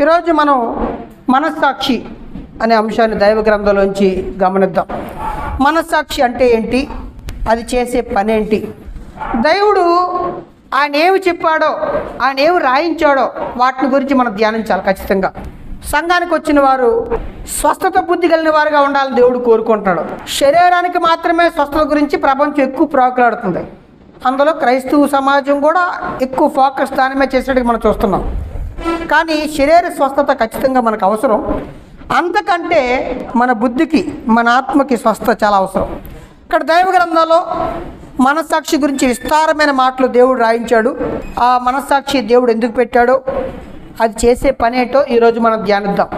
ఈరోజు మనం మనస్సాక్షి అనే అంశాన్ని దైవ గ్రంథంలోంచి గమనిద్దాం. మనస్సాక్షి అంటే ఏంటి? అది చేసే పని ఏంటి దేవుడు ఆయన ఏమి చెప్పాడో ఆయన ఏమి రాయించాడో వాటిని గురించి మనం ధ్యానించాలి ఖచ్చితంగా. సంఘానికి వచ్చిన వారు స్వస్థత బుద్ధి కలిగిన వారుగా ఉండాలని దేవుడు కోరుకుంటున్నాడు. శరీరానికి మాత్రమే స్వస్థత గురించి ప్రపంచం ఎక్కువ ప్రాకులాడుతుంది. అందులో క్రైస్తవ సమాజం కూడా ఎక్కువ ఫోకస్ దాని మీద మనం చూస్తున్నాం. కానీ శరీర స్వస్థత ఖచ్చితంగా మనకు అవసరం. అంతకంటే మన బుద్ధికి మన ఆత్మకి స్వస్థత చాలా అవసరం. ఇక్కడ దైవ గ్రంథంలో మనస్సాక్షి గురించి విస్తారమైన మాటలు దేవుడు రాయించాడు. ఆ మనస్సాక్షి దేవుడు ఎందుకు పెట్టాడో అది చేసే పని ఏంటో ఈరోజు మనం ధ్యానిద్దాం.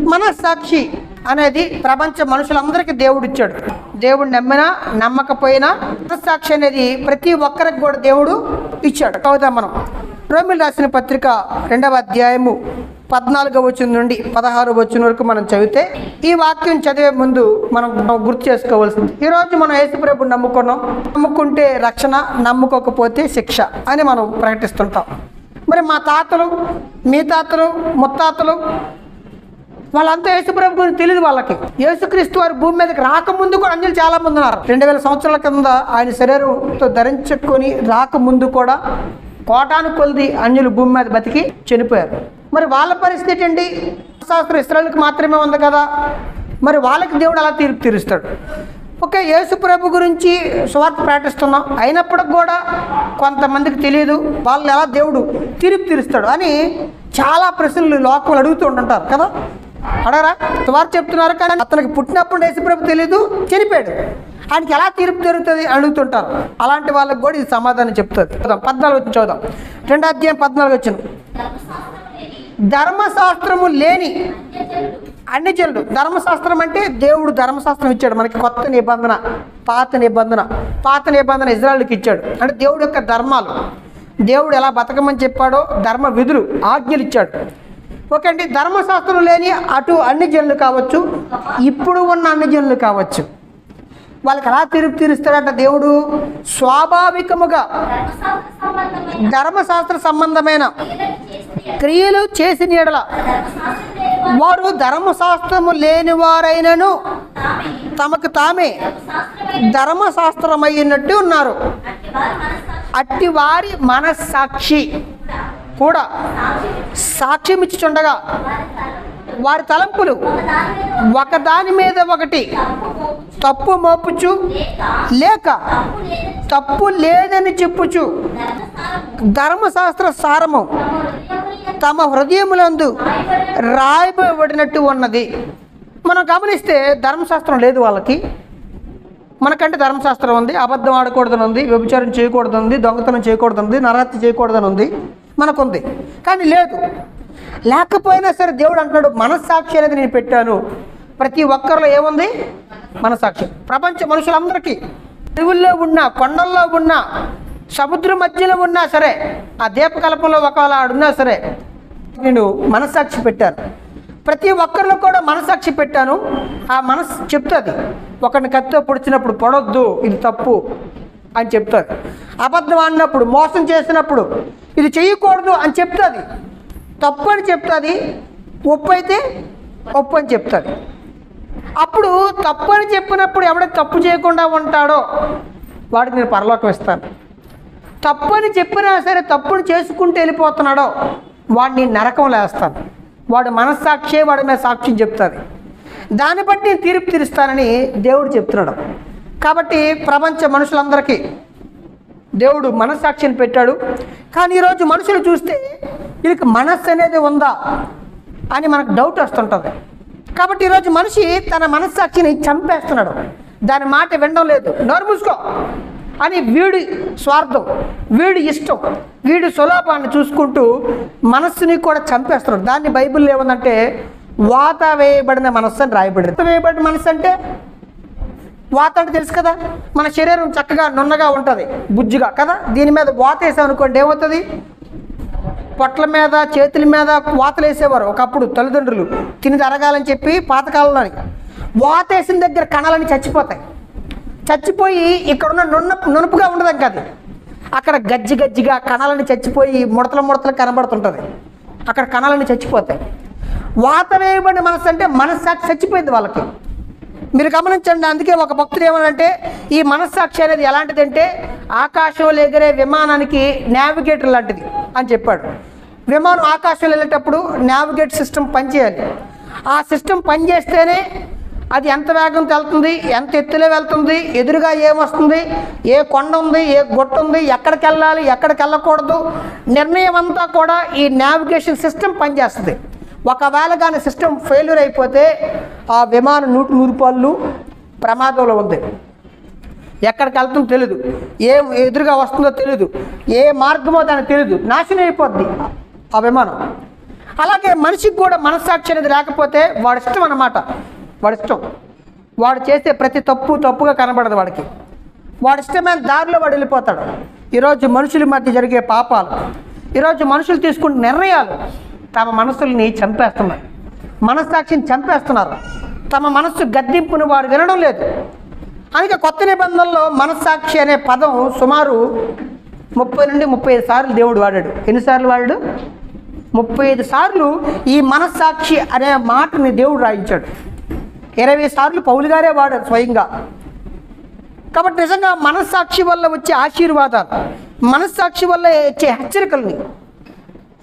మనస్సాక్షి అనేది ప్రపంచ మనుషులందరికీ దేవుడు ఇచ్చాడు. దేవుడు నమ్మినా నమ్మకపోయినా మనస్సాక్షి అనేది ప్రతి ఒక్కరికి కూడా దేవుడు ఇచ్చాడు. చదువుతాం మనం. రోమిల్ రాసిన పత్రిక రెండవ అధ్యాయము పద్నాలుగవ వచ్చిన నుండి పదహారు వచ్చిన వరకు మనం చదివితే ఈ వాక్యం చదివే ముందు మనం గుర్తు చేసుకోవాల్సింది. ఈరోజు మనం యేసుప్రభు నమ్ముకున్నాం. నమ్ముకుంటే రక్షణ నమ్ముకోకపోతే శిక్ష అని మనం ప్రకటిస్తుంటాం. మరి మా తాతలు మీ తాతలు ముత్తాతలు వాళ్ళంతా యేసుప్రభు గురించి తెలియదు వాళ్ళకి. యేసుక్రీస్తు వారి భూమి మీదకి రాకముందు కూడా అంజలు చాలా మంది ఉన్నారు. రెండు వేల సంవత్సరాల కింద ఆయన శరీరంతో ధరించుకొని రాకముందు కూడా కోటాను కొలిది అన్యులు భూమి మీద బతికి చనిపోయారు. మరి వాళ్ళ పరిస్థితి ఏంటి? శాస్త్రం ఇస్రాయల్కి మాత్రమే ఉంది కదా. మరి వాళ్ళకి దేవుడు అలా తీర్పు తీరుస్తాడు. ఓకే యేసు ప్రభు గురించి సువార్త ప్రకటిస్తున్నాం. అయినప్పటికి కూడా కొంతమందికి తెలియదు వాళ్ళు ఎలా దేవుడు తీర్పు తీరుస్తాడు అని చాలా ప్రశ్నలు లోకంలో అడుగుతూ ఉంటుంటారు కదా. అడగరా? సువార్త చెప్తున్నారు కానీ అతనికి పుట్టినప్పుడు యేసు ప్రభు తెలియదు చనిపోయాడు. ఆయనకి ఎలా తీర్పు జరుగుతుంది అని అడుగుతుంటారు. అలాంటి వాళ్ళకి కూడా ఇది సమాధానం చెప్తుంది. చూద్దాం పద్నాలుగు వచ్చి చూద్దాం రెండో అధ్యాయం పద్నాలుగు వచ్చిన ధర్మశాస్త్రము లేని అన్ని జనులు ధర్మశాస్త్రం అంటే దేవుడు ధర్మశాస్త్రం ఇచ్చాడు. మనకి కొత్త నిబంధన పాత నిబంధన పాత నిబంధన ఇజ్రాయల్కి ఇచ్చాడు. అంటే దేవుడు యొక్క ధర్మాలు. దేవుడు ఎలా బతకమని చెప్పాడో ధర్మ విధులు ఆజ్ఞలు ఇచ్చాడు. ఓకే అండి ధర్మశాస్త్రం లేని అటు అన్ని జనులు కావచ్చు ఇప్పుడు ఉన్న అన్ని జనులు కావచ్చు. వాళ్ళకి ఎలా తీర్పు తీరుస్తాడంట దేవుడు? స్వాభావికముగా ధర్మశాస్త్ర సంబంధమైన క్రియలు చేసిన ఎడల వారు ధర్మశాస్త్రము లేని వారైనను తమకు తామే ధర్మశాస్త్రమైనట్టు ఉన్నారు. అట్టి వారి మనస్సాక్షి కూడా సాక్ష్యం ఇచ్చుచుండగా వారి తలంపులు ఒకదాని మీద ఒకటి తప్పు మోపుచు లేక తప్పు లేదని చెప్పుచు. ధర్మశాస్త్ర సారము తమ హృదయములందు రాయబడినట్టు ఉన్నది. మనం గమనిస్తే ధర్మశాస్త్రం లేదు వాళ్ళకి. మనకంటే ధర్మశాస్త్రం ఉంది అబద్ధం ఆడకూడదని ఉంది వ్యభిచారం చేయకూడదు ఉంది దొంగతనం చేయకూడదు ఉంది నరహత్య చేయకూడదని ఉంది మనకుంది. కానీ లేదు. లేకపోయినా సరే దేవుడు అంటున్నాడు మనస్సాక్షి అనేది నేను పెట్టాను. ప్రతి ఒక్కరిలో ఏముంది? మనస్సాక్షి. ప్రపంచ మనుషులందరికీ. అడవుల్లో ఉన్న కొండల్లో ఉన్న సముద్ర మధ్యలో ఉన్నా సరే ఆ దీపకల్పంలో ఒకవేళ ఆడున్నా సరే నేను మనస్సాక్షి పెట్టాను. ప్రతి ఒక్కరిలో కూడా మనసాక్షి పెట్టాను. ఆ మనసు చెప్తుంది. ఒకరిని కత్తితో పొడిచినప్పుడు పొడొద్దు ఇది తప్పు అని చెప్తుంది. అబద్ధం ఆడినప్పుడు మోసం చేసినప్పుడు ఇది చేయకూడదు అని చెప్తుంది. తప్పు అని చెప్తుంది ఒప్పు అయితే ఒప్పు అని చెప్తుంది. అప్పుడు తప్పు అని చెప్పినప్పుడు ఎవడైతే తప్పు చేయకుండా ఉంటాడో వాడికి నేను పరలోకం ఇస్తాను. తప్పు అని చెప్పినా సరే తప్పుని చేసుకుంటూ వెళ్ళిపోతున్నాడో వాడిని నరకం లేస్తాను వాడు మనస్సాక్షి వాడి మీద సాక్ష్యం చెప్తుంది. దాన్ని బట్టి నేను తీర్పు తీరుస్తానని దేవుడు చెప్తున్నాడు. కాబట్టి ప్రపంచ మనుషులందరికీ దేవుడు మనస్సాక్షిని పెట్టాడు. కానీ ఈరోజు మనుషులు చూస్తే వీళ్ళకి మనస్సు అనేది ఉందా అని మనకు డౌట్ వస్తుంటుంది. కాబట్టి ఈరోజు మనిషి తన మనస్సాక్షిని చంపేస్తున్నాడు. దాని మాట వినడం లేదు. నోరు మూసుకో. అని వీడి స్వార్థం వీడి ఇష్టం వీడి సులభాన్ని చూసుకుంటూ మనస్సుని కూడా చంపేస్తున్నాడు. దాన్ని బైబిల్లో ఏముందంటే వాత వేయబడిన మనస్సు అని రాయబడింది. వేయబడిన మనస్సు అంటే వాత అంటే తెలుసు కదా? మన శరీరం చక్కగా నున్నగా ఉంటుంది బుజ్జిగా కదా? దీని మీద వాత వేసామనుకోండి ఏమవుతుంది? పొట్ల మీద చేతుల మీద వాతలు వేసేవారు ఒకప్పుడు తల్లిదండ్రులు. తిని తరగాలని చెప్పి పాతకాలంలోని. వాత వేసిన దగ్గర కణాలని చచ్చిపోతాయి. చచ్చిపోయి ఇక్కడున్న నున్న నునుపుగా ఉండదు ఇంకా అది అక్కడ గజ్జి గజ్జిగా కణాలని చచ్చిపోయి ముడతలు ముడతలు కనబడుతుంటుంది. అక్కడ కణాలన్నీ చచ్చిపోతాయి. వాత వేయబడిన మనసు అంటే మనస్సాక్షి చచ్చిపోయింది వాళ్ళకి. మీరు గమనించండి అందుకే ఒక భక్తుడు ఏమనంటే ఈ మనస్సాక్షి అనేది ఎలాంటిదంటే ఆకాశంలో ఎగిరే విమానానికి నావిగేటర్ లాంటిది అని చెప్పాడు. విమానం ఆకాశంలో వెళ్ళేటప్పుడు నావిగేట్ సిస్టమ్ పనిచేయాలి ఆ సిస్టమ్ పనిచేస్తేనే అది ఎంత వేగంతో వెళ్తుంది ఎంత ఎత్తులో వెళ్తుంది ఎదురుగా ఏమొస్తుంది ఏ కొండ ఉంది ఏ గుట్ట ఉంది ఎక్కడికి వెళ్ళాలి ఎక్కడికి వెళ్ళకూడదు నిర్ణయం అంతా కూడా ఈ నావిగేషన్ సిస్టమ్ పనిచేస్తుంది ఒకవేళ కానీ సిస్టమ్ ఫెయిల్యూర్ అయిపోతే ఆ విమానం నూటి నూరు పళ్ళు ప్రమాదంలో ఉంది. ఎక్కడికి వెళ్తుందో తెలియదు ఏం ఎదురుగా వస్తుందో తెలియదు ఏ మార్గమో దానికి తెలియదు నాశనం అయిపోద్ది ఆ విమానం. అలాగే మనిషికి కూడా మనస్సాక్షి అనేది లేకపోతే వాడి ఇష్టం అన్నమాట. వాడి ఇష్టం. వాడు చేసే ప్రతి తప్పు తప్పుగా కనబడదు వాడికి. వాడి ఇష్టమైన దారిలో వాడు వెళ్ళిపోతాడు. ఈరోజు మనుషుల మధ్య జరిగే పాపాలు ఈరోజు మనుషులు తీసుకునే నిర్ణయాలు తమ మనసుల్ని చంపేస్తున్నాయి. మనస్సాక్షిని చంపేస్తున్నారు. తమ మనస్సు గద్దింపును వారు వినడం లేదు. అందుకే కొత్త నిబంధనలో మనస్సాక్షి అనే పదం సుమారు ముప్పై నుండి ముప్పై ఐదు సార్లు దేవుడు వాడాడు. ఎన్నిసార్లు వాడాడు? ముప్పై ఐదు సార్లు ఈ మనస్సాక్షి అనే మాటని దేవుడు రాయించాడు. ఇరవై సార్లు పౌలు గారే వాడారు స్వయంగా. కాబట్టి నిజంగా మనస్సాక్షి వల్ల వచ్చే ఆశీర్వాదాలు మనస్సాక్షి వల్ల వచ్చే హెచ్చరికల్ని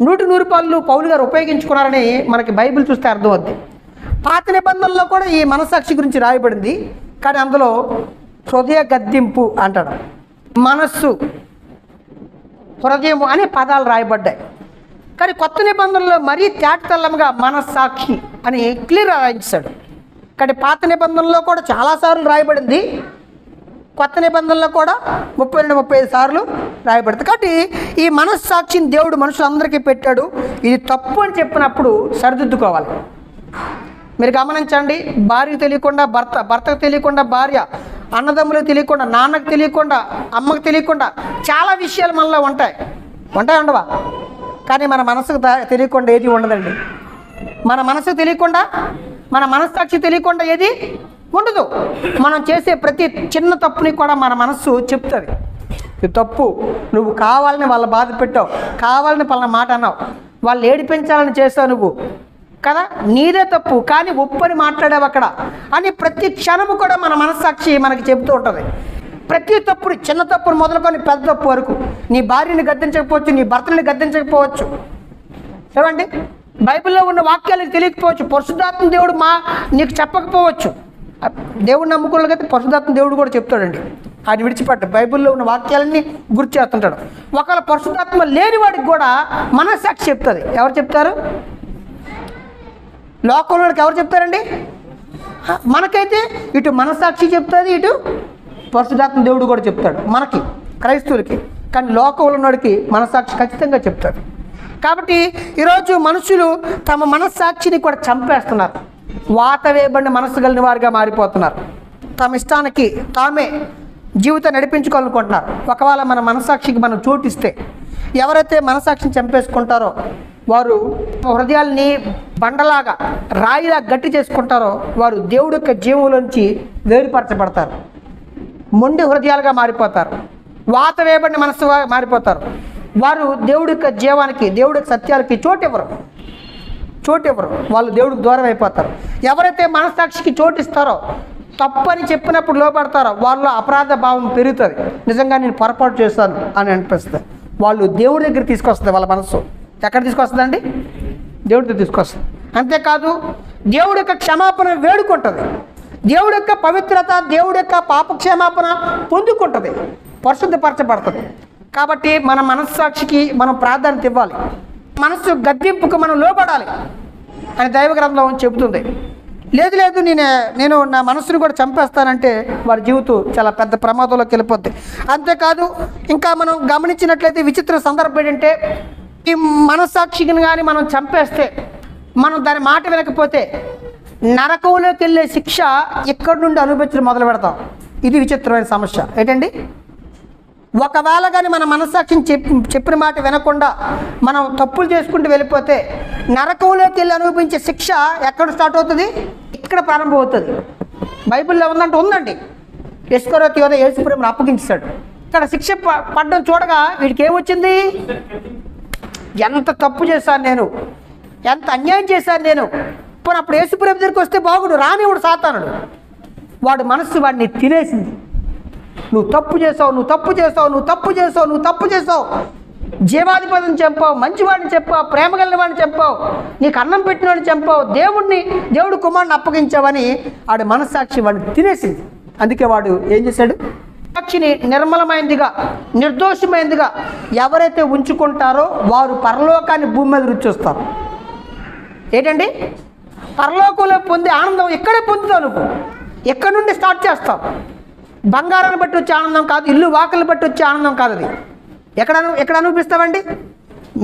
నూటి నూరు పాలు పౌలు గారు ఉపయోగించుకున్నారని మనకి బైబిల్ చూస్తే అర్థమవుద్ది. పాత నిబంధనలో కూడా ఈ మనస్సాక్షి గురించి రాయబడింది. కానీ అందులో హృదయ గద్దింపు అంటాడు. మనస్సు హృదయం అనే పదాలు రాయబడ్డాయి. కానీ కొత్త నిబంధనలో మరీ తేటతల్లంగా మనస్సాక్షి అని క్లియర్ రాయించాడు. కానీ పాత నిబంధనలో కూడా చాలాసార్లు రాయబడింది. కొత్త నిబంధనలో కూడా ముప్పై రెండు ముప్పై ఐదు సార్లు రాయబడుతుంది కాబట్టి ఈ మనస్సాక్షిని దేవుడు మనుషులందరికీ పెట్టాడు. ఇది తప్పు అని చెప్పినప్పుడు సరిదిద్దుకోవాలి. మీరు గమనించండి భార్యకు తెలియకుండా భర్త భర్తకు తెలియకుండా భార్య అన్నదమ్ములకు తెలియకుండా నాన్నకు తెలియకుండా అమ్మకు తెలియకుండా చాలా విషయాలు మనలో ఉంటాయి. ఉంటాయి ఉండవా? కానీ మన మనసుకు తెలియకుండా ఏది ఉండదండి. మన మనసుకు తెలియకుండా మన మనస్సాక్షి తెలియకుండా ఏది ఉండదు. మనం చేసే ప్రతి చిన్న తప్పుని కూడా మన మనస్సు చెప్తుంది. ఇది తప్పు నువ్వు కావాలని వాళ్ళ బాధ పెట్టావు కావాలని పలానా మాట అన్నావు వాళ్ళు ఏడిపించాలని చేస్తావు నువ్వు. కదా? నీదే తప్పు కానీ ఒప్పని మాట్లాడావు అక్కడ. అని ప్రతి క్షణము కూడా మన మనస్సాక్షి మనకి చెబుతూ ఉంటుంది. ప్రతి తప్పుడు చిన్న తప్పును మొదలుకొని పెద్ద తప్పు వరకు. నీ భార్యని గద్దించకపోవచ్చు నీ భర్తని గద్దించకపోవచ్చు. చూడండి బైబిల్లో ఉన్న వాక్యాలకు తెలియకపోవచ్చు. పరిశుద్ధాత్మ దేవుడు మా నీకు చెప్పకపోవచ్చు. దేవుడు నమ్ముకున్నట్లయితే పరిశుద్ధాత్మ దేవుడు కూడా చెప్తాడండి. ఆయన విడిచిపెట్ట బైబిల్లో ఉన్న వాక్యాలన్నీ గుర్తు చేస్తుంటాడు. ఒకవేళ పరిశుద్ధాత్మ లేని వాడికి కూడా మనస్సాక్షి చెప్తుంది. ఎవరు చెప్తారు? లోకంలోకి ఎవరు చెప్తారండి? మనకైతే ఇటు మనస్సాక్షి చెప్తుంది ఇటు పరిశుధాత్మ దేవుడు కూడా చెప్తాడు. మనకి క్రైస్తవులకి. కానీ లోకంలో ఉన్నవాడికి మనస్సాక్షి ఖచ్చితంగా చెప్తాడు. కాబట్టి ఈరోజు మనుషులు తమ మనస్సాక్షిని కూడా చంపేస్తున్నారు. వాత వేయబడిన మనసు కలిగిన వారిగా మారిపోతున్నారు. తమ ఇష్టానికి తామే జీవితం నడిపించుకోవాలనుకుంటున్నారు. ఒకవేళ మన మనసాక్షికి మనం చోటిస్తే ఎవరైతే మనసాక్షిని చంపేసుకుంటారో వారు హృదయాల్ని బండలాగా రాయిలా గట్టి చేసుకుంటారో వారు దేవుడి యొక్క జీవంలోంచి వేరుపరచబడతారు. మొండి హృదయాలుగా మారిపోతారు. వాత వేయబడిన మనసుగా మారిపోతారు. వారు దేవుడి యొక్క జీవానికి దేవుడి యొక్క సత్యాలకి చోటు ఇవ్వరు చోటు ఇవ్వరు వాళ్ళు దేవుడికి దూరం అయిపోతారు. ఎవరైతే మనస్సాక్షికి చోటు ఇస్తారో తప్పని చెప్పినప్పుడు లోపడతారో వాళ్ళ అపరాధ భావం పెరుగుతుంది. నిజంగా నేను పొరపాటు చేస్తాను అని అనిపిస్తుంది. వాళ్ళు దేవుడి దగ్గర తీసుకొస్తుంది వాళ్ళ మనస్సు. ఎక్కడ తీసుకొస్తుందండి? దేవుడితో తీసుకొస్తుంది. అంతేకాదు దేవుడి యొక్క క్షమాపణ వేడుకుంటుంది. దేవుడి యొక్క పవిత్రత దేవుడి యొక్క పాపక్షమాపణ పొందుకుంటుంది. పరిశుద్ధపరచబడుతుంది. కాబట్టి మన మనస్సాక్షికి మనం ప్రాధాన్యత ఇవ్వాలి. మనస్సు గద్దెంపుకు మనం లోపడాలి అని దైవ గ్రంథం చెబుతుంది. లేదు లేదు నేను నేను నా మనసును కూడా చంపేస్తానంటే వారి జీవితం చాలా పెద్ద ప్రమాదంలోకి వెళ్ళిపోద్ది. అంతేకాదు ఇంకా మనం గమనించినట్లయితే విచిత్ర సందర్భం ఏంటంటే ఈ మనస్సాక్షిని కానీ మనం చంపేస్తే మనం దాని మాట వినకపోతే నరకంలోకి వెళ్ళే శిక్ష ఎక్కడి నుండి అనుభవించడం మొదలు పెడతాం ఇది విచిత్రమైన సమస్య. ఏంటండి? ఒకవేళ కానీ మన మనస్సాక్షిని చెప్పి చెప్పిన మాట వినకుండా మనం తప్పులు చేసుకుంటూ వెళ్ళిపోతే నరకంలోకి వెళ్ళి అనుభవించే శిక్ష ఎక్కడ స్టార్ట్ అవుతుంది? ఇక్కడ ప్రారంభం అవుతుంది. బైబిల్లో ఉందంటే ఉందండి. ఎస్కరోతి యోధ యేసుప్రేమను అప్పగించాడు. ఇక్కడ శిక్ష ప- పడ్డం చూడగా వీడికి ఏమొచ్చింది ఎంత తప్పు చేశాను నేను. ఎంత అన్యాయం చేశాను నేను. ఇప్పుడు అప్పుడు యేసుప్రేమ దగ్గరికి వస్తే బాగుడు రానివాడు సాతానుడు. వాడు మనస్సు వాడిని తినేసింది. నువ్వు తప్పు చేసావు నువ్వు తప్పు చేసావు నువ్వు తప్పు చేసావు నువ్వు తప్పు చేసావు. జీవాధిపతిని చంపావు మంచివాడిని చెప్పావు ప్రేమ కలిగిన వాడిని చంపావు నీకు అన్నం పెట్టినవాడిని చంపావు దేవుడిని దేవుడు కుమారుని అప్పగించావని ఆడి మనస్సాక్షి వాడిని తినేసింది. అందుకే వాడు ఏం చేశాడు? సాక్షిని నిర్మలమైనదిగా నిర్దోషమైనదిగా ఎవరైతే ఉంచుకుంటారో వారు పరలోకాన్ని భూమి మీద రుచి చూస్తారు. ఏంటండి? పరలోకంలో పొందే ఆనందం ఇక్కడే పొందుతావు నువ్వు? ఎక్కడి నుండి స్టార్ట్ చేస్తావు? బంగారాన్ని బట్టి వచ్చే ఆనందం కాదు ఇల్లు వాకలు బట్టి వచ్చే ఆనందం కాదు అది. ఎక్కడ ఎక్కడ అనిపిస్తావండి?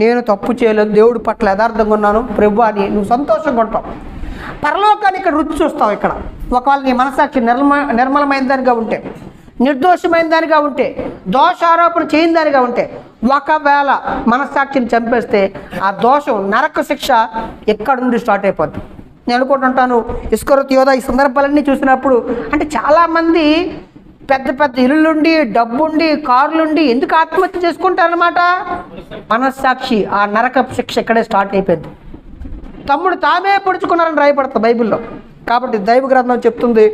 నేను తప్పు చేయలేదు దేవుడి పట్ల యథార్థంగా ఉన్నాను. ప్రభు అని నువ్వు సంతోషంగా ఉంటావు. పరలోకాన్ని ఇక్కడ రుచి చూస్తావు ఇక్కడ. ఒకవేళ నీ మనసాక్షి నిర్మ నిర్మలమైన దానిగా ఉంటే నిర్దోషమైన దానిగా ఉంటే దోషారోపణ చేయని దానిగా ఉంటే ఒకవేళ మనస్సాక్షిని చంపేస్తే ఆ దోషం నరక శిక్ష ఎక్కడ నుండి స్టార్ట్ అయిపోద్ది? నేను అనుకుంటుంటాను ఇస్కొరత్ యోధ ఈ సందర్భాలన్నీ చూసినప్పుడు అంటే చాలామంది పెద్ద పెద్ద ఇల్లుండి డబ్బుండి కార్లుండి ఎందుకు ఆత్మహత్య చేసుకుంటారనమాట మనస్సాక్షి ఆ నరక శిక్ష ఇక్కడే స్టార్ట్ అయిపోయింది. తమ్ముడు తామే పొడుచుకున్నారని రాయబడతా బైబిల్లో. కాబట్టి దైవ గ్రంథం చెప్తుంది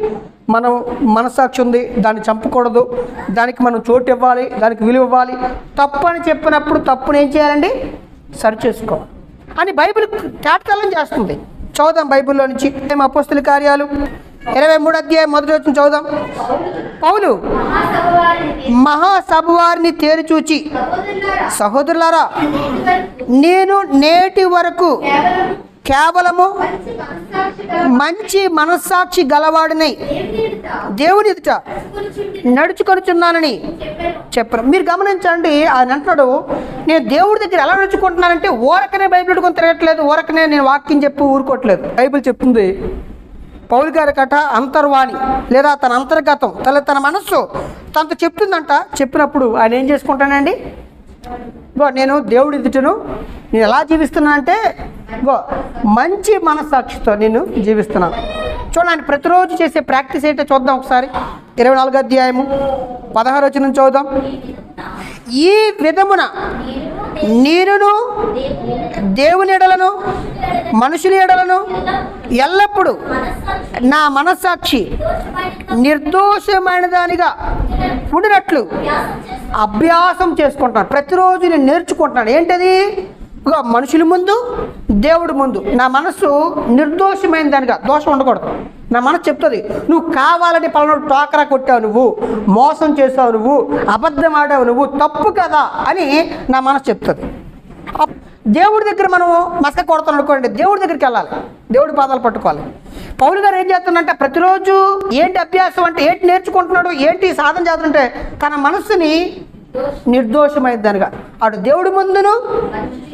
మనం మనస్సాక్షి ఉంది దాన్ని చంపకూడదు దానికి మనం చోటు ఇవ్వాలి దానికి విలువ ఇవ్వాలి. తప్పు అని చెప్పినప్పుడు తప్పుని ఏం చేయాలండి? సరి చేసుకో అని బైబిల్ కేటకలం చేస్తుంది. చదువుదాం బైబిల్లో నుంచి. ఏం అపోస్తుల కార్యాలు? ఇరవై మూడు అధ్యాయం మొదటి వచ్చిన చదువుదాం. పౌలు. మహాసభ వారిని తేరిచూచి సహోదరులారా, నేను నేటి వరకు కేవలం కేవలము మంచి మనస్సాక్షి గలవాడినై. దేవుని ఎదుట నడుచుకొనుచున్నానని. చెప్పరు. మీరు గమనించండి ఆయన అంటున్నాడు నేను దేవుడి దగ్గర ఎలా నడుచుకుంటున్నానంటే ఊరకనే బైబిల్ పెట్టుకొని తిరగట్లేదు ఊరకనే నేను వాక్యం చెప్పి ఊరుకోవట్లేదు. బైబిల్ చెప్తుంది పౌల్ గారి కట అంతర్వాణి లేదా తన అంతర్గతం తల తన మనస్సు తనతో చెప్తుందంట. చెప్పినప్పుడు ఆయన ఏం చేసుకుంటానండి ఇగో నేను దేవుడి ఎదుటను నేను ఎలా జీవిస్తున్నానంటే ఇగో మంచి మనస్సాక్షితో నేను జీవిస్తున్నాను. చూడండి ప్రతిరోజు చేసే ప్రాక్టీస్ ఏంటో చూద్దాం ఒకసారి. ఇరవై నాలుగు అధ్యాయము పదహారు వచ్చిన చూద్దాం. ఈ విధమున నీరును దేవుని ఎడలను మనుషుల ఎడలను ఎల్లప్పుడూ నా మనస్సాక్షి నిర్దోషమైన దానిగా ఉండినట్లు అభ్యాసం చేసుకుంటాను ప్రతిరోజు నేను నేర్చుకుంటున్నాను. ఏంటది? ఇగో మనుషుల ముందు దేవుడి ముందు. నా మనసు నిర్దోషమైన దానిగా దోషం ఉండకూడదు. నా మనసు చెప్తుంది నువ్వు కావాలని పలానా టోకరా కొట్టావు నువ్వు మోసం చేసావు నువ్వు అబద్ధం ఆడావు నువ్వు తప్పు కదా అని నా మనసు చెప్తుంది. అప్- దేవుడి దగ్గర మనం మసక కొడతాం అనుకోండి దేవుడి దగ్గరికి వెళ్ళాలి. దేవుడి పాదాలు పట్టుకోవాలి. పౌలు గారు ఏం చేస్తున్నాడంటే ప్రతిరోజు ఏంటి అభ్యాసం అంటే ఏంటి నేర్చుకుంటున్నాడు ఏంటి సాధన చేస్తుంటే తన మనస్సుని నిర్దోషమైన దానిగా అటు దేవుడి ముందును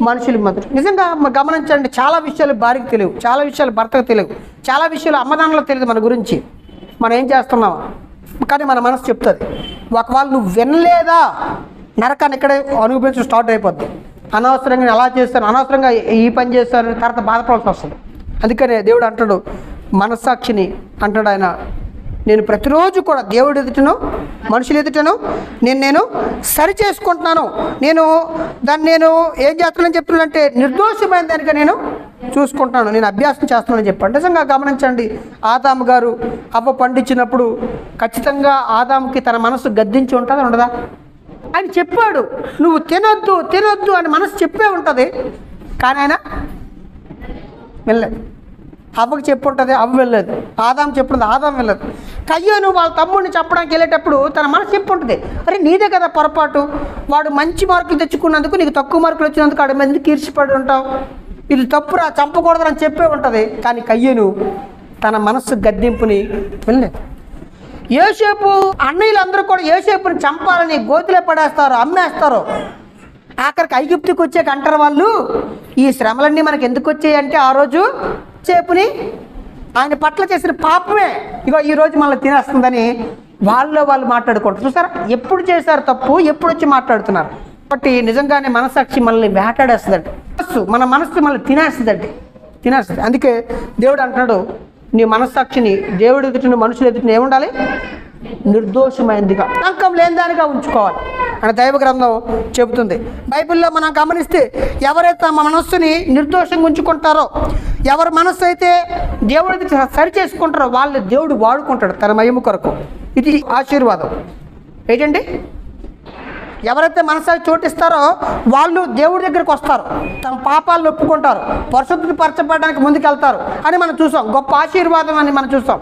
మనుషుల ముందు నిజంగా గమనించండి చాలా విషయాలు భార్యకు తెలియవు చాలా విషయాలు భర్తకు తెలియవు చాలా విషయాలు అమ్మదానంలో తెలియదు మన గురించి. మనం ఏం చేస్తున్నాం? కానీ మన మనసు చెప్తుంది ఒకవేళ నువ్వు వినలేదా? నరకాన్ని ఇక్కడే అనుభవించడం స్టార్ట్ అయిపోద్ది. అనవసరంగా ఎలా అలా చేస్తాను అనవసరంగా ఈ పని చేస్తాను తర్వాత బాధపడాల్సి వస్తుంది. అందుకనే దేవుడు అంటాడు మనస్సాక్షిని అంటాడు ఆయన నేను ప్రతిరోజు కూడా దేవుడు ఎదుటను మనుషుల ఎదుటను నేను నేను సరి చేసుకుంటున్నాను నేను దాన్ని నేను ఏం చేస్తున్నానని చెప్తున్నానంటే నిర్దోషమైన దానిగా నేను చూసుకుంటున్నాను. నేను అభ్యాసం చేస్తున్నానని చెప్పాను నిజంగా గమనించండి ఆదాము గారు అవ్వ పండించినప్పుడు ఖచ్చితంగా ఆదాముకి తన మనసు గద్దించి ఉంటుందా ఉండదా? ఆయన చెప్పాడు నువ్వు తినొద్దు తినొద్దు అని మనసు చెప్పే ఉంటుంది. కానీ ఆయన వెళ్ళలేదు అవ్వకు చెప్పు ఉంటుంది అవ్వ వెళ్ళదు. ఆదాం చెప్పుంది ఆదాం వెళ్ళదు. కయ్యోను వాళ్ళ తమ్ముడిని చెప్పడానికి వెళ్ళేటప్పుడు తన మనసు చెప్పు ఉంటుంది అరే నీదే కదా పొరపాటు. వాడు మంచి మార్కులు తెచ్చుకున్నందుకు నీకు తక్కువ మార్కులు వచ్చినందుకు ఆడ మీద కీర్చిపడి ఉంటావు? ఇది తప్పురా చంపకూడదని చెప్పే ఉంటుంది. కానీ కయ్యను తన మనస్సు గద్దింపుని వెళ్ళలేదు. ఏసేపు అన్నయ్యలందరూ కూడా ఏసేపుని చంపాలని గోతిలో పడేస్తారు అమ్మేస్తారు. ఆఖరికి ఐగుప్తుకి వచ్చే కంటారు వాళ్ళు ఈ శ్రమలన్నీ మనకి ఎందుకు వచ్చాయి అంటే ఆ రోజు చేపుని ఆయన పట్ల చేసిన పాపమే. ఇగో ఈ రోజు తినేస్తుందని వాళ్ళలో వాళ్ళు మాట్లాడుకుంటారు చూసారా? ఎప్పుడు చేశారు తప్పు ఎప్పుడు వచ్చి మాట్లాడుతున్నారు? కాబట్టి నిజంగానే మనసాక్షి మనల్ని వేటాడేస్తుందండి. మనస్సు మన మనస్సు మనల్ని తినేస్తుందండి. తినేస్తుంది. అందుకే దేవుడు అంటున్నాడు నీ మనస్సాక్షిని దేవుడు ఎదుటిని మనుషుల ఎదుటిని ఏముండాలి? నిర్దోషమైందిగా. కళంకం లేని దానిగా ఉంచుకోవాలి అని దైవ గ్రంథం చెబుతుంది. బైబిల్లో మనం గమనిస్తే ఎవరైతే తమ మనస్సుని నిర్దోషంగా ఉంచుకుంటారో ఎవరి మనస్సు అయితే దేవుడికి సరి చేసుకుంటారో వాళ్ళు దేవుడు వాడుకుంటాడు తన మహిమ కొరకు. ఇది ఆశీర్వాదం. ఏంటండి? ఎవరైతే మనసారి చోటిస్తారో వాళ్ళు దేవుడి దగ్గరికి వస్తారు. తమ పాపాలను ఒప్పుకుంటారు. పరిశుద్ధి పరచబడడానికి ముందుకెళ్తారు అని మనం చూసాం. గొప్ప ఆశీర్వాదం అని మనం చూసాం.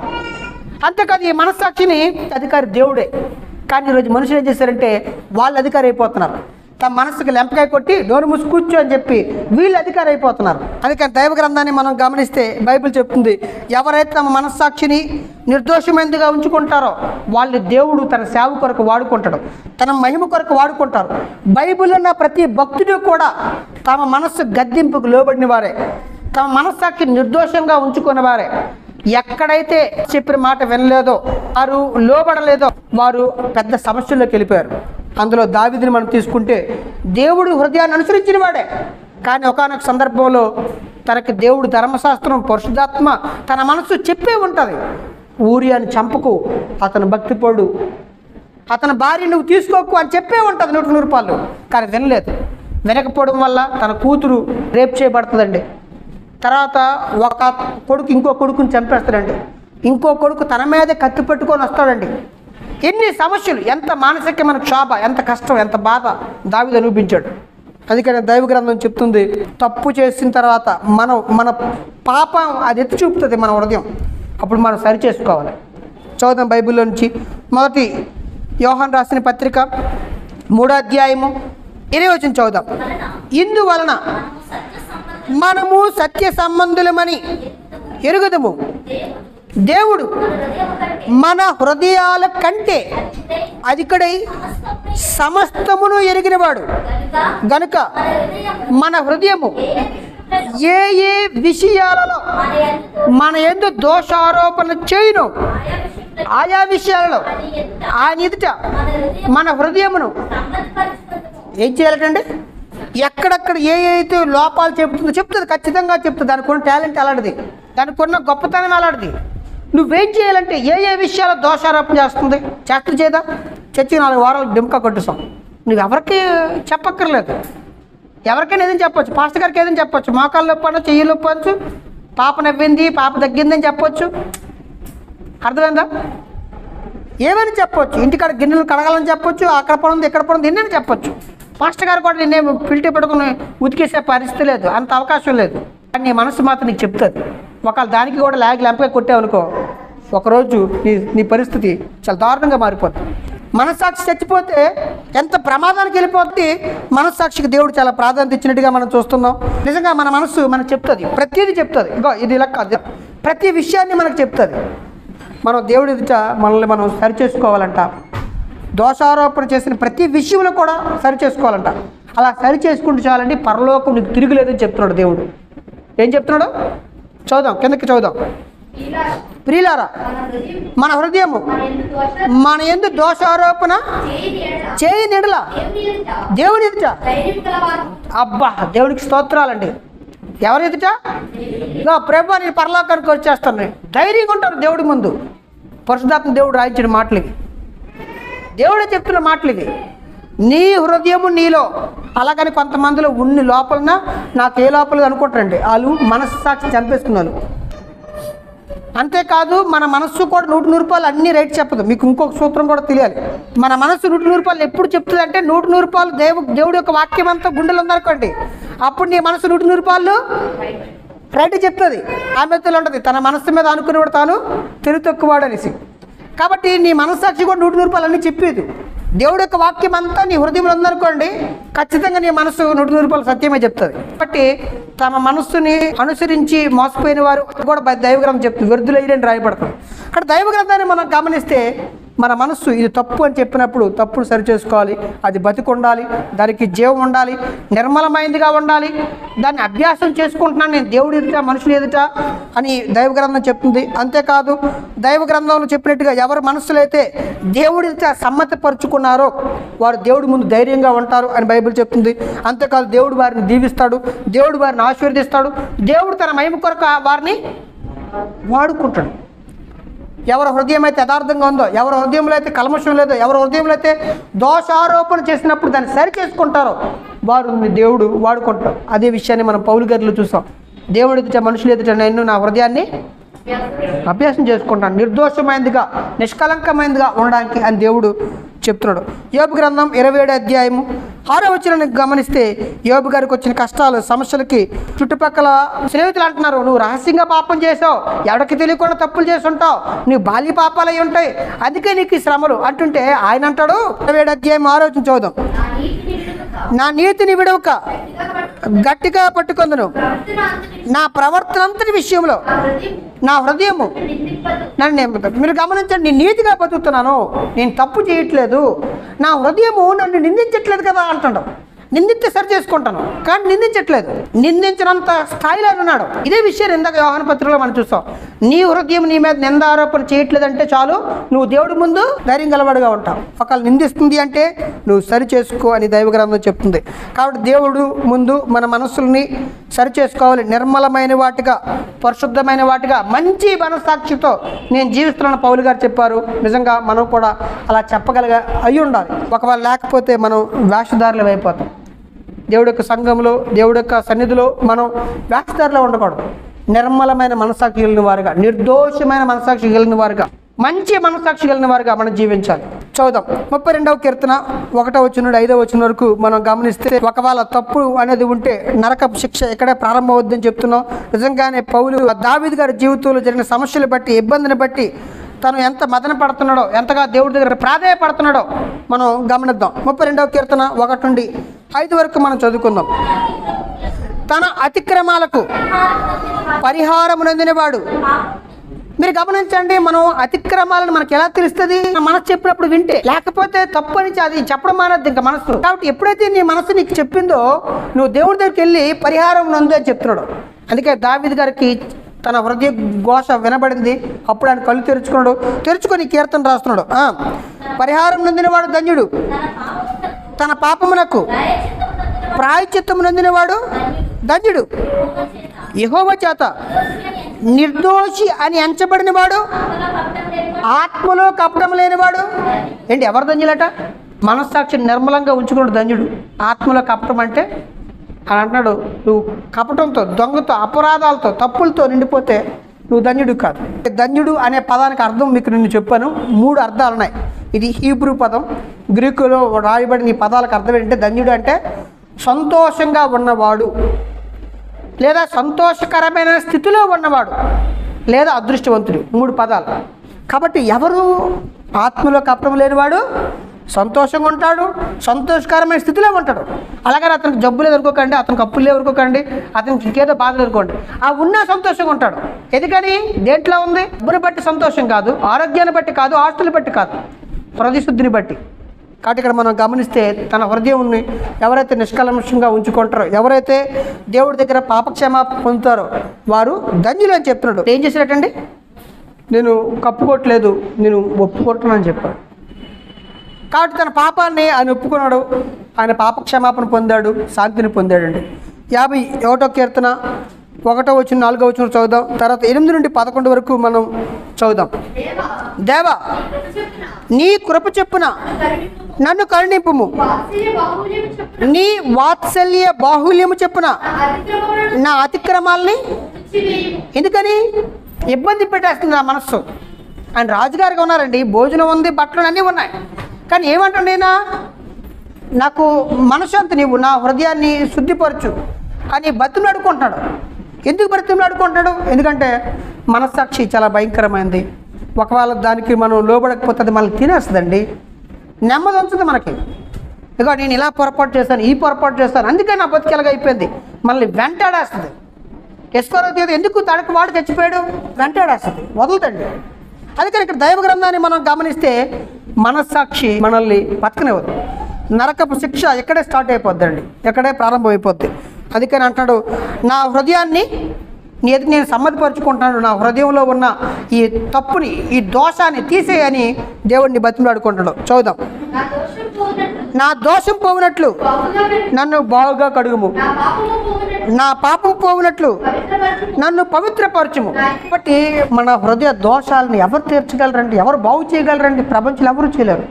అంతేకాదు ఈ మనస్సాక్షిని అధికారి దేవుడే. కానీ ఈరోజు మనుషులు ఏం చేశారంటే వాళ్ళు అధికారి అయిపోతున్నారు. తమ మనస్సుకి లెంపకాయ కొట్టి నోరు మూసి కూర్చో అని చెప్పి వీళ్ళు అధికారి అయిపోతున్నారు. అందుకని దైవ గ్రంథాన్ని మనం గమనిస్తే బైబిల్ చెప్తుంది ఎవరైతే తమ మనస్సాక్షిని నిర్దోషమైనదిగా ఉంచుకుంటారో వాళ్ళు దేవుడు తన సేవ కొరకు వాడుకుంటాడు తన మహిమ కొరకు వాడుకుంటారు. బైబిల్ ఉన్న ప్రతి భక్తుడు కూడా తమ మనస్సు గద్దింపుకు లోబడిన వారే తమ మనస్సాక్షి నిర్దోషంగా ఉంచుకున్న వారే. ఎక్కడైతే చెప్పిన మాట వినలేదో వారు లోబడలేదో వారు పెద్ద సమస్యల్లోకి వెళ్ళిపోయారు. అందులో దావిదిని మనం తీసుకుంటే దేవుడు హృదయాన్ని అనుసరించిన వాడే. కానీ ఒకనొక సందర్భంలో తనకి దేవుడు ధర్మశాస్త్రం పరిశుద్ధాత్మ తన మనసు చెప్పే ఉంటుంది. ఊరియాని చంపకు అతను భక్తిపోడు అతని భార్య నువ్వు తీసుకోకు అని చెప్పే ఉంటుంది నూట నూరు రూపాయలు. కానీ వినలేదు. వినకపోవడం వల్ల తన కూతురు రేప్ చేయబడుతుందండి. తర్వాత ఒక కొడుకు ఇంకో కొడుకుని చంపేస్తాడండి. ఇంకో కొడుకు తన మీదే కత్తి పెట్టుకొని వస్తాడండి. ఎన్ని సమస్యలు ఎంత మానసికమైన క్షోభ ఎంత కష్టం ఎంత బాధ దావిది అనిపించాడు అందుకని దైవ గ్రంథం చెప్తుంది తప్పు చేసిన తర్వాత మనం మన పాపం అది ఎత్తి చూపుతుంది మన హృదయం. అప్పుడు మనం సరి చేసుకోవాలి. చదువుదాం బైబిల్లో నుంచి. మొదటి యోహాన్ రాసిన పత్రిక మూడో అధ్యాయము ఇరవై వచ్చిన చదువుదాం. ఇందువలన మనము సత్య సంబంధులమని ఎరుగుదము. దేవుడు మన హృదయాల కంటే అధికడై సమస్తమును ఎరిగినవాడు. గనుక మన హృదయము ఏ ఏ విషయాలలో మన ఎందు దోషారోపణ చేయను ఆయా విషయాలలో ఆయన ఎదుట మన హృదయమును ఏం చేయాలటండి? ఎక్కడెక్కడ ఏ అయితే లోపాలు చెప్తుందో చెప్తుంది ఖచ్చితంగా చెప్తుంది. దానికి ఉన్న టాలెంట్ అలాంటిది. దానికి ఉన్న గొప్పతనం అలాంటిది. నువ్వేం చేయాలంటే ఏ ఏ విషయాల్లో దోషారోపణ చేస్తుంది? చేస్తూ చేదా? చచ్చి నాలుగు వారాలు దింక కొట్టేసాం నువ్వు ఎవరికి చెప్పక్కర్లేదు. ఎవరికైనా ఏదైనా చెప్పొచ్చు. పాస్టర్ గారికి ఏదైనా చెప్పొచ్చు. మోకాలు నొప్పి చెయ్యి నొప్పి పాప నవ్వింది పాప తగ్గిందని చెప్పొచ్చు. అర్థమైందా? ఏమైనా చెప్పొచ్చు. ఇంటికాడ గిన్నెలు కడగాలని చెప్పొచ్చు అక్కడ పడుంది ఇక్కడ పడుంది ఎన్నైనా చెప్పొచ్చు. మాస్టర్ గారు కూడా నిన్నే ఫిల్టీ పెట్టుకుని ఉతికేసే పరిస్థితి లేదు. అంత అవకాశం లేదు. కానీ నీ మనసు మాత్రం నీకు చెప్తుంది. ఒకవేళ దానికి కూడా లాగి లెంపగా కొట్టావనుకో ఒకరోజు నీ నీ పరిస్థితి చాలా దారుణంగా మారిపోతుంది మనస్సాక్షి చచ్చిపోతే ఎంత ప్రమాదానికి వెళ్ళిపోతుంది మనస్సాక్షికి దేవుడు చాలా ప్రాధాన్యత ఇచ్చినట్టుగా మనం చూస్తున్నాం. నిజంగా మన మనసు మనకు చెప్తుంది. ప్రతిదీ చెప్తుంది. ఇగో ఇది లెక్క కాదు ప్రతి విషయాన్ని మనకు చెప్తుంది. మనం దేవుడి ఎదుట మనల్ని మనం సరిచేసుకోవాలంట దోషారోపణ చేసిన ప్రతి విషయంలో కూడా సరి చేసుకోవాలంట. అలా సరి చేసుకుంటూ చాలండి పరలోకం నీకు తిరిగిలేదని చెప్తున్నాడు దేవుడు. ఏం చెప్తున్నాడు? చదుదాం కిందకి చదుదాం ప్రియులారా మన హృదయము మన ఎందు దోషారోపణ చేయి నిడల దేవుని ఎదుట. అబ్బా దేవుడికి స్తోత్రాలండి. ఎవరు ఎదుట? ఇగో ప్రభు నేను పరలోకానికి వచ్చేస్తాను. ధైర్యంగా ఉంటారు దేవుడి ముందు. పరిశుధాత్మ దేవుడు రాయించిన మాటలకి. దేవుడే చెప్తున్న మాటలు ఇవి నీ హృదయము నీలో. అలాగని కొంతమందిలో ఉన్ని లోపలన నాకు ఏ లోపల అనుకుంటారండి. వాళ్ళు మనస్సాక్షి చంపేస్తున్నారు. అంతేకాదు మన మనస్సు కూడా నూట నూరు రూపాయలు అన్ని రేట్ చెప్పదు. మీకు ఇంకొక సూత్రం కూడా తెలియాలి. మన మనస్సు నూట నూరు రూపాయలు ఎప్పుడు చెప్తుంది అంటే నూట నూరు రూపాయలు దేవు దేవుడి యొక్క వాక్యం అంతా గుండెలు ఉందనుకోండి అప్పుడు నీ మనసు నూట నూరు రూపాయలు రైట్ చెప్తుంది. ఆమెతలు ఉంటుంది. తన మనస్సు మీద అనుకునేవాడు తాను తెలివి తక్కువాడు అనేసి. కాబట్టి నీ మనస్సాక్షి కూడా నూట నూరు రూపాయలు అన్నీ చెప్పేది. దేవుడు యొక్క వాక్యం అంతా నీ హృదయంలో ఉందనుకోండి ఖచ్చితంగా నీ మనసు నూట నూరు రూపాయలు సత్యమే చెప్తుంది. కాబట్టి తమ మనస్సుని అనుసరించి మోసపోయిన వారు కూడా దైవగ్రంథం చెప్తుంది. వ్యర్థులయ్యని రాయబడతారు. అక్కడ దైవగ్రంథాన్ని మనం గమనిస్తే మన మనస్సు ఇది తప్పు అని చెప్పినప్పుడు తప్పును సరి చేసుకోవాలి. అది బతికుండాలి దానికి జీవం ఉండాలి నిర్మలమైనదిగా ఉండాలి. దాన్ని అభ్యాసం చేసుకుంటున్నాను నేను. దేవుడు ఎదుట మనుషులు ఎదుట అని దైవ గ్రంథం చెప్తుంది. అంతేకాదు దైవ గ్రంథంలో చెప్పినట్టుగా ఎవరి మనసులైతే అయితే దేవుడి ఎదుట సమ్మతిపరుచుకున్నారో వారు దేవుడి ముందు ధైర్యంగా ఉంటారు అని బైబిల్ చెప్తుంది. అంతేకాదు దేవుడు వారిని దీవిస్తాడు దేవుడు వారిని ఆశీర్వదిస్తాడు దేవుడు తన మహిమ కొరకు వారిని వాడుకుంటాడు. ఎవరి హృదయం అయితే యథార్థంగా ఉందో ఎవరి హృదయంలో అయితే కల్మషం లేదో ఎవరి హృదయంలో అయితే దోషారోపణ చేసినప్పుడు దాన్ని సరి చేసుకుంటారో వారు మీ దేవుడు వాడుకుంటారు అదే విషయాన్ని మనం పౌలు గారిలో చూసాం. దేవుడు ఎదుట మనుషులు ఎదుట నేను నా హృదయాన్ని అభ్యాసం చేసుకుంటాను. నిర్దోషమైనదిగా నిష్కలంకమైనదిగా ఉండడానికి అని దేవుడు చెప్తున్నాడు. యోపు గ్రంథం ఇరవై ఏడు అధ్యాయము ఆరో వచ్చిన గమనిస్తే యోబు గారికి వచ్చిన కష్టాలు సమస్యలకి చుట్టుపక్కల స్నేహితులు అంటున్నారు. నువ్వు రహస్యంగా పాపం చేసావు ఎవరికి తెలియకుండా తప్పులు చేసి ఉంటావు నువ్వు బాల్య పాపాలు అయి ఉంటాయి. అందుకే నీకు శ్రమలు. అంటుంటే ఆయన అంటాడు ఇరవై అధ్యాయం ఆలోచన చూద్దాం నా నీతిని విడవక గట్టిగా పట్టుకుందును. నా ప్రవర్తన అంతటి విషయంలో నా హృదయము నన్ను నేను మీరు గమనించండి నేను నీతిగా బతుకుతున్నాను. నేను తప్పు చేయట్లేదు. నా హృదయము నన్ను నిందించట్లేదు కదా. అంటాడు నిందిస్తే సరి చేసుకుంటాను. కానీ నిందించట్లేదు. నిందించినంత స్థాయిలో ఉన్నాడు. ఇదే విషయం ఇందాక వ్యవహార పత్రికలో మనం చూస్తాం. నీ హృదయం నీ మీద నింద ఆరోపణ చేయట్లేదంటే చాలు. నువ్వు దేవుడి ముందు ధైర్యం గలవాడుగా ఉంటావు. ఒకవేళ నిందిస్తుంది అంటే నువ్వు సరి చేసుకో అని దైవ గ్రంథం చెప్తుంది. కాబట్టి దేవుడు ముందు మన మనస్సుల్ని సరి చేసుకోవాలి. నిర్మలమైన వాటిగా పరిశుద్ధమైన వాటిగా మంచి మనస్సాక్షితో నేను జీవిస్తున్నాను పౌలు గారు చెప్పారు. నిజంగా మనం కూడా అలా చెప్పగలిగా అయి ఉండాలి. ఒకవేళ లేకపోతే మనం వేషధారులు అయిపోతాం. దేవుడి యొక్క సంఘంలో దేవుడి యొక్క సన్నిధిలో మనం వేషధారిలో ఉండకూడదు. నిర్మలమైన మనసాక్షి కలిగిన వారుగా నిర్దోషమైన మనసాక్షి కలిగిన వారుగా మంచి మనసాక్షి కలిగిన వారుగా మనం జీవించాలి. చూద్దాం ముప్పై రెండవ కీర్తన ఒకటో వచ్చిన నుండి ఐదవ వచ్చిన వరకు మనం గమనిస్తే ఒకవేళ తప్పు అనేది ఉంటే నరక శిక్ష ఎక్కడే ప్రారంభమవుద్దని చెప్తున్నాం. నిజంగానే పౌలు దావిద్ గారి జీవితంలో జరిగిన సమస్యలు బట్టి ఇబ్బందిని బట్టి తను ఎంత మదన పడుతున్నాడో ఎంతగా దేవుడి దగ్గర ప్రాధాయపడుతున్నాడో మనం గమనిద్దాం. ముప్పై రెండవ కీర్తన ఒకటి నుండి ఐదు వరకు మనం చదువుకుందాం. తన అతిక్రమాలకు పరిహారం వాడు మీరు గమనించండి మనం అతిక్రమాలను మనకి ఎలా తెలుస్తుంది? మనసు చెప్పినప్పుడు వింటే. లేకపోతే తప్పు అని అది చెప్పడం మానద్దు ఇంకా మనసు కాబట్టి ఎప్పుడైతే నీ మనసు నీకు చెప్పిందో నువ్వు దేవుడి దగ్గరికి వెళ్ళి పరిహారం నందు అని చెప్తున్నాడు. అందుకే దావిద్ గారికి తన హృదయ ఘోష వినబడింది. అప్పుడు ఆయన కళ్ళు తెరుచుకున్నాడు. తెరుచుకొని కీర్తన రాస్తున్నాడు. పరిహారం నొందినవాడు ధన్యుడు. తన పాపమునకు ప్రాయచిత్తము నొందినవాడు ధన్యుడు. యహోవ చేత నిర్దోషి అని ఎంచబడిన వాడు ఆత్మలో కపటం లేనివాడు. ఏంటి ఎవరు ధన్యులట? మనస్సాక్షి నిర్మలంగా ఉంచుకున్నాడు ధన్యుడు. ఆత్మలో కపటం అంటే అని అంటున్నాడు. నువ్వు కపటంతో దొంగతో అపరాధాలతో తప్పులతో నిండిపోతే నువ్వు ధన్యుడు కాదు. ధన్యుడు అనే పదానికి అర్థం మీకు నేను చెప్పాను. మూడు అర్థాలు ఉన్నాయి. ఇది హీబ్రూ పదం. గ్రీకులో రాయబడిన ఈ పదాలకు అర్థం ఏంటంటే ధన్యుడు అంటే సంతోషంగా ఉన్నవాడు లేదా సంతోషకరమైన స్థితిలో ఉన్నవాడు లేదా అదృష్టవంతుడు. మూడు పదాలు. కాబట్టి ఎవరు ఆత్మలో కప్పడం లేనివాడు? సంతోషంగా ఉంటాడు సంతోషకరమైన స్థితిలో ఉంటాడు. అలాగని అతనికి జబ్బులు ఎదుర్కోకండి అతనికి అప్పులు ఎదుర్కోకండి అతనికి ఇంకేదో బాధలు ఎదుర్కోండి. ఆ ఉన్నా సంతోషంగా ఉంటాడు ఎందుకని? దేంట్లో ఉంది? డబ్బుని బట్టి సంతోషం కాదు ఆరోగ్యాన్ని బట్టి కాదు ఆస్తులు బట్టి కాదు ప్రతిశుద్ధిని బట్టి. కాబట్టి ఇక్కడ మనం గమనిస్తే తన హృదయంని ఎవరైతే నిష్కల్మషంగా ఉంచుకుంటారో ఎవరైతే దేవుడి దగ్గర పాపక్షేమ పొందుతారో వారు ధన్యులు అని చెప్తున్నాడు. ఏం చేసినట్టండి నేను కప్పుకోవట్లేదు నేను ఒప్పుకుంటున్నాను చెప్పాడు. కాబట్టి తన పాపాన్ని ఆయన ఒప్పుకున్నాడు. ఆయన పాప క్షమాపణ పొందాడు శాంతిని పొందాడండి. యాభై ఒకటో కీర్తన ఒకటో వచ్చిన నాలుగో వచ్చిన చదువుదాం. తర్వాత ఎనిమిది నుండి పదకొండు వరకు మనం చదువుదాం. దేవా నీ కృప చెప్పున నన్ను కరుణింపుము. నీ వాత్సల్య బాహుల్యము చెప్పున నా అతిక్రమాల్ని ఎందుకని? ఇబ్బంది పెట్టేస్తుంది నా మనస్సు. ఆయన రాజుగారిగా ఉన్నారండి. భోజనం ఉంది బట్టలు అన్నీ ఉన్నాయి. కానీ ఏమంటాడు నేను? నాకు మనశ్శాంతి నీవు నా హృదయాన్ని శుద్ధిపరచు. అని బతిమలాడుకుంటున్నాడు. ఎందుకు బతిమలాడుకుంటున్నాడు? ఎందుకంటే మనస్సాక్షి చాలా భయంకరమైంది. ఒకవేళ దానికి మనం లోబడకపోతే అది మనల్ని తినేస్తుందండి. నెమ్మది ఉంచుతుంది మనకి. ఇక నేను ఇలా పొరపాటు చేశాను ఈ పొరపాటు చేస్తాను అందుకే నా బతికెలగా అయిపోయింది. మనల్ని వెంటాడేస్తుంది. యశ్వరదేవుడు ఎందుకు తనకు వాడు చచ్చిపోయాడు? వెంటాడేస్తుంది. వదులుతండి అందుకని ఇక్కడ దైవ గ్రంథాన్ని మనం గమనిస్తే మనస్సాక్షి మనల్ని బతకనివ్వదు. నరకపు శిక్ష ఇక్కడే స్టార్ట్ అయిపోద్దండి. ఇక్కడే ప్రారంభం అయిపోద్ది అందుకని అంటాడు నా హృదయాన్ని నీ ఎదురు నేను సమ్మతిపరుచుకుంటున్నాను నా హృదయంలో ఉన్న ఈ తప్పుని ఈ దోషాన్ని తీసేయని దేవుడిని బతిమలాడుకుంటాడు చూద్దాం నా దోషం పెట్టు. నన్ను బాగుగా కడుగుము. నా పాపం పోవునట్లు నన్ను పవిత్రపరచుము. కాబట్టి మన హృదయ దోషాలను ఎవరు తీర్చగలరండి? ఎవరు బాగు చేయగలరండి? ప్రపంచంలో ఎవరు చేయలేరు.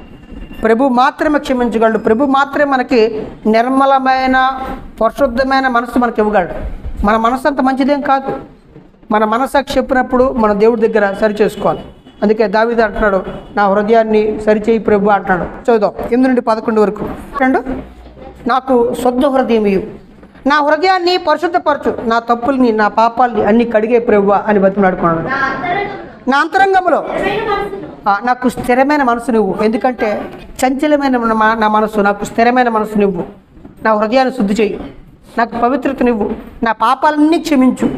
ప్రభు మాత్రమే క్షమించగలడు. ప్రభు మాత్రమే మనకి నిర్మలమైన పరిశుద్ధమైన మనసు మనకి ఇవ్వగలడు. మన మనసు అంత మంచిదేం కాదు. మన మనసాక్షి చెప్పినప్పుడు మన దేవుడి దగ్గర సరి చేసుకోవాలి. అందుకే దావిద అంటున్నాడు నా హృదయాన్ని సరిచేయి ప్రభు అంటున్నాడు. చదువుదాం. ఎనిమిది నుండి పదకొండు వరకు. రెండు నాకు శుద్ధ హృదయం ఇయ్యు. నా హృదయాన్ని పరిశుద్ధపరచు. నా తప్పుల్ని నా పాపాల్ని అన్ని కడిగే ప్రభు అని బతిమలాడుకున్నాడు. నా అంతరంగంలో. నాకు స్థిరమైన మనసు నువ్వు. ఎందుకంటే చంచలమైన నా మనసు నాకు స్థిరమైన మనసు నువ్వు. నా హృదయాన్ని శుద్ధి చేయి నాకు పవిత్రత నువ్వు. నా పాపాలన్నీ క్షమించు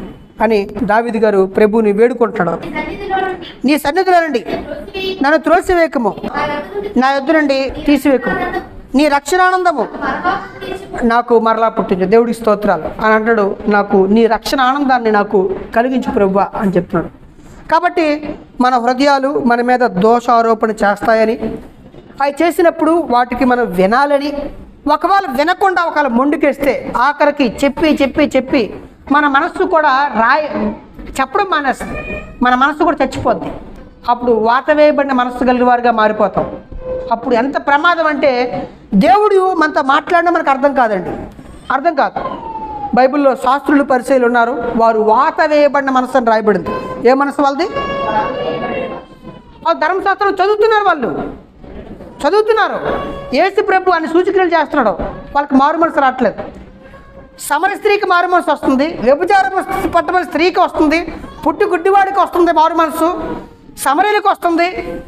అని దావిది గారు ప్రభుని వేడుకుంటున్నాడు. నుండి. నీ సన్నిధిలో నుండి. త్రోసివేయి. నన్ను త్రోసివేయకము. నా యొద్ద నుండి తీసివేయకము. నీ రక్షణానందము. నాకు మరలా పుట్టించు దేవుడికి స్తోత్రాలు. అని అంటాడు నాకు నీ రక్షణ ఆనందాన్ని నాకు కలిగించు ప్రభు అని చెప్తున్నాడు. కాబట్టి మన హృదయాలు మన మీద దోషారోపణ చేస్తాయని అవి చేసినప్పుడు వాటికి మనం వినాలని ఒకవేళ వినకుండా ఒకవేళ ముండుకేస్తే ఆఖరికి చెప్పి చెప్పి చెప్పి మన మనస్సు కూడా రాయ చెప్పడం మానేస్తుంది. మన మనస్సు కూడా చచ్చిపోద్ది. అప్పుడు వాత వేయబడిన మనస్సు కలిగిన వారుగా మారిపోతాం. అప్పుడు ఎంత ప్రమాదం అంటే దేవుడు మనతో మాట్లాడినా మనకు అర్థం కాదండి. అర్థం కాదు. బైబిల్లో శాస్త్రులు పరిచయలు ఉన్నారు. వారు వాత వేయబడిన మనసు అని రాయబడింది. ఏ మనసు వాళ్ళది? వాళ్ళు ధర్మశాస్త్రం చదువుతున్నారు వాళ్ళు. చదువుతున్నారు. ఏసు ప్రభు అని సూచికలు చేస్తున్నాడు. వాళ్ళకి మారు మనసు రావట్లేదు. సమర స్త్రీకి మారు మనసు వస్తుంది. వ్యభిచారం పట్టబడి స్త్రీకి వస్తుంది. పుట్టి గుడ్డివాడికి వస్తుంది మారు మనసు. సమరీలకు వస్తుంది.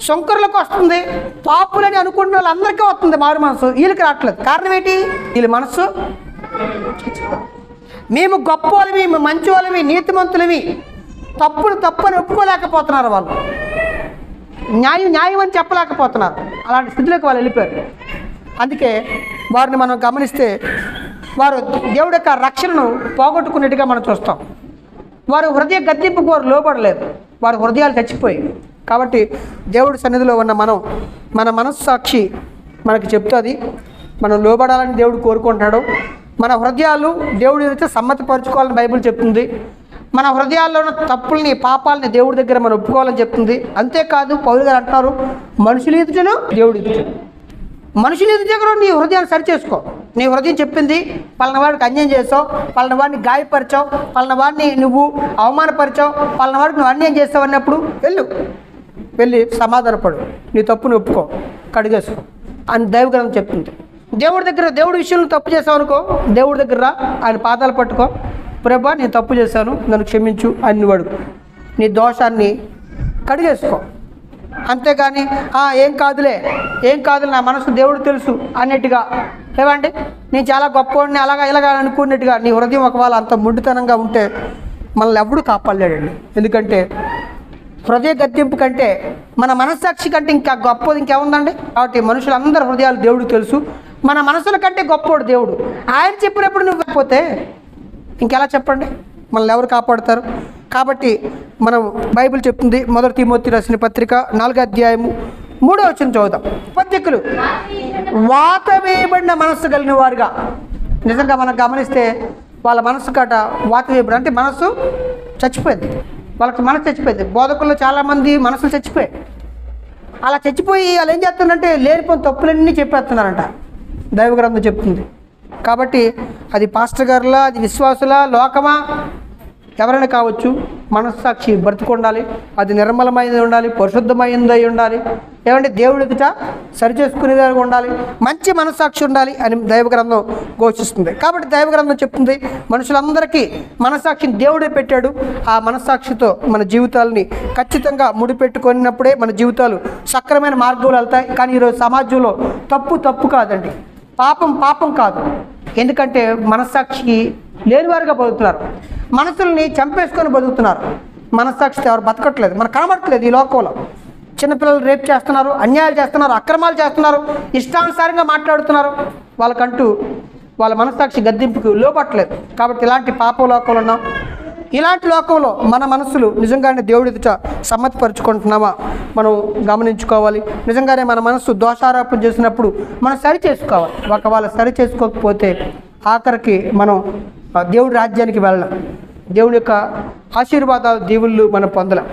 శంకరులకు వస్తుంది. పాపులని అనుకున్న వాళ్ళందరికీ వస్తుంది మారు మనసు. వీళ్ళకి రావట్లేదు. కారణం ఏంటి? వీళ్ళ మనసు. మేము గొప్ప వాళ్ళవి మేము మంచి వాళ్ళవి నీతిమంతులవి. తప్పును తప్పని ఒప్పుకోలేకపోతున్నారు వాళ్ళు. న్యాయం న్యాయం అని చెప్పలేకపోతున్నారు. అలాంటి స్థితిలోకి వాళ్ళు వెళ్ళిపోయారు. అందుకే వారిని మనం గమనిస్తే వారు దేవుడి యొక్క రక్షణను పోగొట్టుకున్నట్టుగా మనం చూస్తాం. వారు హృదయ గద్దెంపుకు వారు లోపడలేదు వారి హృదయాలు చచ్చిపోయాయి. కాబట్టి దేవుడి సన్నిధిలో ఉన్న మనం మన మనస్సాక్షి మనకి చెప్తుంది మనం లోబడాలని దేవుడు కోరుకుంటాడు. మన హృదయాలు దేవుడి అయితే సమ్మతిపరచుకోవాలని బైబిల్ చెప్తుంది. మన హృదయాల్లో ఉన్న తప్పుల్ని పాపాలని దేవుడి దగ్గర మనం ఒప్పుకోవాలని చెప్తుంది. అంతేకాదు పౌరు గారు అంటున్నారు మనుషులు ఎదుటను దేవుడు ఎదుటను మనుషులు ఎదుట కూడా నీ హృదయాన్ని సరి చేసుకో నీ హృదయం చెప్పింది పలాన వాడికి అన్యాయం చేసావు పలాన వాడిని గాయపరిచావు పలాన వాడిని నువ్వు అవమానపరిచావు పలాన వాడికి నువ్వు అన్యాయం చేస్తావు అన్నప్పుడు వెళ్ళు. వెళ్ళి సమాధానపడు. నీ తప్పుని ఒప్పుకో. కడిగేసుకో అని దైవగ్రంథం చెప్తుంది. దేవుడి దగ్గర దేవుడి విషయంలో తప్పు చేసావు అనుకో దేవుడి దగ్గర ఆయన పాదాలు పట్టుకో. ప్రభా నేను తప్పు చేశాను నన్ను క్షమించు అని అడుగు. నీ దోషాన్ని కడిగేసుకో. అంతేగాని ఏం కాదులే ఏం కాదులే నా మనసు దేవుడు తెలుసు అన్నట్టుగా. ఏమండి నేను చాలా గొప్పవాడిని అలాగా ఇలాగా అనుకున్నట్టుగా. నీ హృదయం ఒకవేళ అంత ముండితనంగా ఉంటే మనల్ని ఎవడు కాపాడలేడండి. ఎందుకంటే హృదయ గద్దెంపు కంటే మన మనస్సాక్షి కంటే ఇంకా గొప్పది ఇంకేముందండి? కాబట్టి మనుషులందరి హృదయాలు దేవుడు తెలుసు. మన మనసుల కంటే గొప్పోడు దేవుడు. ఆయన చెప్పినప్పుడు నువ్వు పోతే ఇంకెలా చెప్పండి? మనల్ని ఎవరు కాపాడుతారు? కాబట్టి మనం బైబిల్ చెప్తుంది మొదటి తిమోతి రాసిన పత్రిక నాలుగో అధ్యాయము మూడో వచ్చిన చదువుతాం పత్రికలు. వాత వేయబడిన మనస్సు కలిగిన వారుగా. నిజంగా మనం గమనిస్తే వాళ్ళ మనస్సు కట వాత వేయబడి అంటే మనస్సు చచ్చిపోయింది. వాళ్ళకి మనసు చచ్చిపోయింది. బోధకుల్లో చాలామంది మనసులు చచ్చిపోయాయి. అలా చచ్చిపోయి వాళ్ళు ఏం చేస్తున్నారంటే లేనిపోయిన తప్పులన్నీ చెప్పేస్తున్నారంట. దైవగ్రంథం చెప్తుంది. కాబట్టి అది పాస్టర్ గారులా అది విశ్వాసులా లోకమా? ఎవరైనా కావచ్చు మనస్సాక్షి బ్రతుకుండాలి అది నిర్మలమైనది ఉండాలి పరిశుద్ధమైనది అయి ఉండాలి. ఏమంటే దేవుడి ఎదుట సరిచేసుకునేది ఉండాలి మంచి మనస్సాక్షి ఉండాలి అని దైవ గ్రంథం ఘోషిస్తుంది. కాబట్టి దైవ గ్రంథం చెప్తుంది మనుషులందరికీ మనస్సాక్షిని దేవుడే పెట్టాడు. ఆ మనస్సాక్షితో మన జీవితాలని ఖచ్చితంగా ముడిపెట్టుకున్నప్పుడే మన జీవితాలు సక్రమైన మార్గంలో వెళ్తాయి. కానీ ఈరోజు సమాజంలో తప్పు తప్పు కాదండి. పాపం పాపం కాదు. ఎందుకంటే మనస్సాక్షి లేనివారుగా బతుకుతున్నారు. మనసుల్ని చంపేసుకొని బతుకుతున్నారు. మనస్సాక్షితో ఎవరు బతకట్లేదు. మనకు కనబడట్లేదు ఈ లోకంలో. చిన్నపిల్లలు రేప్ చేస్తున్నారు అన్యాయాలు చేస్తున్నారు అక్రమాలు చేస్తున్నారు ఇష్టానుసారంగా మాట్లాడుతున్నారు. వాళ్ళకంటూ వాళ్ళ మనస్సాక్షి గద్దెంపుకు లోపట్లేదు కాబట్టి ఇలాంటి పాప లోకంలో ఉన్నాం. ఇలాంటి లోకంలో మన మనసులు నిజంగానే దేవుడి ఎదుట సమ్మతిపరుచుకుంటున్నామా? మనం గమనించుకోవాలి. నిజంగానే మన మనసు దోషారోపణ చేసినప్పుడు మనం సరి చేసుకోవాలి. ఒకవేళ సరి చేసుకోకపోతే ఆఖరికి మనం దేవుడి రాజ్యానికి వెళ్ళడం దేవుని యొక్క ఆశీర్వాదాలు దేవుళ్ళు మనం పొందలేం.